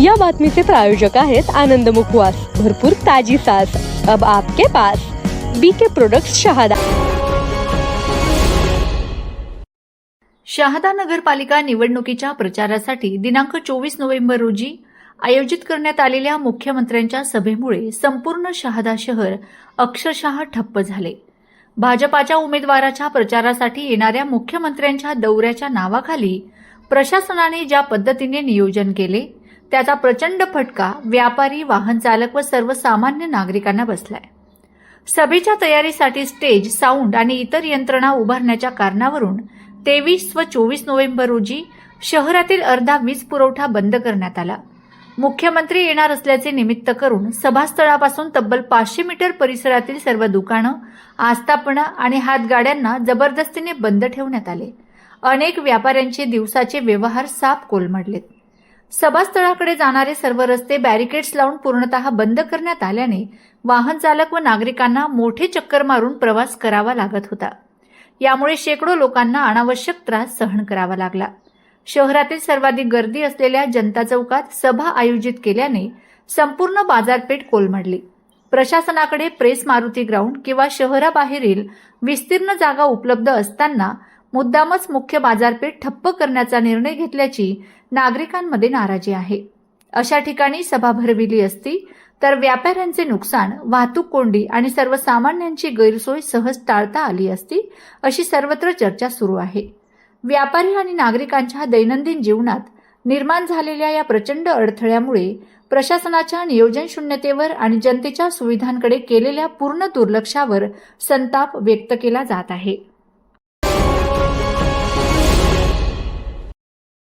या बातमीचे प्रायोजक आहेत आनंद मुखवास. भरपूर ताजी सास अब आपके पास बीके प्रोडक्ट शहादा. शहादा नगरपालिका निवडणुकीच्या प्रचारासाठी दिनांक चोवीस नोव्हेंबर रोजी आयोजित करण्यात आलेल्या मुख्यमंत्र्यांच्या सभेमुळे संपूर्ण शहादा शहर अक्षरशः ठप्प झाले. भाजपाच्या उमेदवाराच्या प्रचारासाठी येणाऱ्या मुख्यमंत्र्यांच्या दौऱ्याच्या नावाखाली प्रशासनाने ज्या पद्धतीने नियोजन केले त्याचा प्रचंड फटका व्यापारी वाहन चालक व सर्वसामान्य नागरिकांना बसलाय. सभेच्या तयारीसाठी स्टेज साऊंड आणि इतर यंत्रणा उभारण्याच्या कारणावरून तेवीस व चोवीस नोव्हेंबर रोजी शहरातील अर्धा वीज पुरवठा बंद करण्यात आला. मुख्यमंत्री येणार असल्याचे निमित्त करून सभास्थळापासून तब्बल पाचशे मीटर परिसरातील सर्व दुकानं आस्थापना आणि हातगाड्यांना जबरदस्तीने बंद ठेवण्यात आले. अनेक व्यापाऱ्यांचे दिवसाचे व्यवहार साफ कोलमडलेत. सभास्थळाकडे जाणारे सर्व रस्ते बॅरिकेड्स लावून पूर्णतः बंद करण्यात आल्याने वाहन चालक व नागरिकांना मोठे चक्कर मारून प्रवास करावा लागत होता. यामुळे शेकडो लोकांना अनावश्यक त्रास सहन करावा लागला. शहरातील सर्वाधिक गर्दी असलेल्या जनता चौकात सभा आयोजित केल्याने संपूर्ण बाजारपेठ कोलमडली. प्रशासनाकडे प्रेस मारुती ग्राउंड किंवा शहराबाहेरील विस्तीर्ण जागा उपलब्ध असताना मुद्दामच मुख्य बाजारपेठ ठप्प करण्याचा निर्णय घेतल्याची नागरिकांमध्ये नाराजी आहे. अशा ठिकाणी सभा भरविली असती तर व्यापाऱ्यांचे नुकसान वाहतूक कोंडी आणि सर्वसामान्यांची गैरसोय सहज टाळता आली असती अशी सर्वत्र चर्चा सुरू आहे. व्यापारी आणि नागरिकांच्या दैनंदिन जीवनात निर्माण झालेल्या या प्रचंड अडथळ्यामुळे प्रशासनाच्या नियोजन शून्यतेवर आणि जनतेच्या सुविधांकडे केलेल्या पूर्ण दुर्लक्षावर संताप व्यक्त केला जात आहे.